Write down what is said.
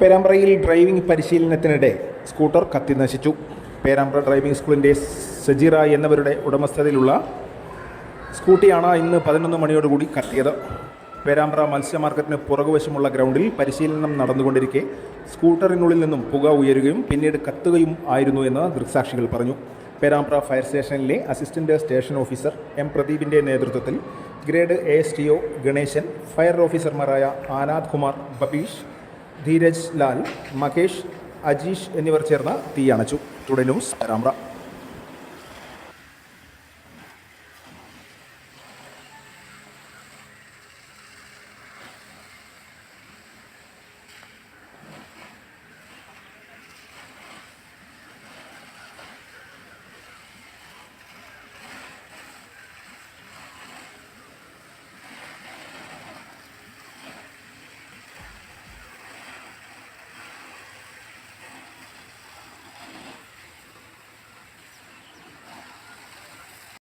പേരാമ്പ്രയിൽ driving പരിശീലനത്തിനിടെ scooter കത്തി നശിച്ചു. Perambra driving സ്കൂളിന്റെ സജീറ എന്നവരുടെ ഉടമസ്ഥതയിലുള്ള സ്കൂട്ടിയാണ് ഇന്ന് പതിനൊന്ന് മണിയോടുകൂടി കത്തിയത്. പേരാമ്പ്ര മത്സ്യ മാർക്കറ്റിന് പുറകുവശമുള്ള ഗ്രൗണ്ടിൽ പരിശീലനം നടന്നുകൊണ്ടിരിക്കെ സ്കൂട്ടറിനുള്ളിൽ നിന്നും പുക ഉയരുകയും പിന്നീട് കത്തുകയും ആയിരുന്നു എന്ന് ദൃക്സാക്ഷികൾ പറഞ്ഞു. പേരാമ്പ്ര ഫയർ സ്റ്റേഷനിലെ അസിസ്റ്റന്റ് സ്റ്റേഷൻ ഓഫീസർ എം പ്രദീപിന്റെ നേതൃത്വത്തിൽ grade A S T O Ganesan fire ഓഫീസർമാരായ ആനാഥ് കുമാർ ബബീഷ് ധീരജ് ലാൽ മകേഷ് അജീഷ് എന്നിവർ ചേർന്ന് തീയണച്ചു ടുഡേ ന്യൂസ് പേരാമ്പ്ര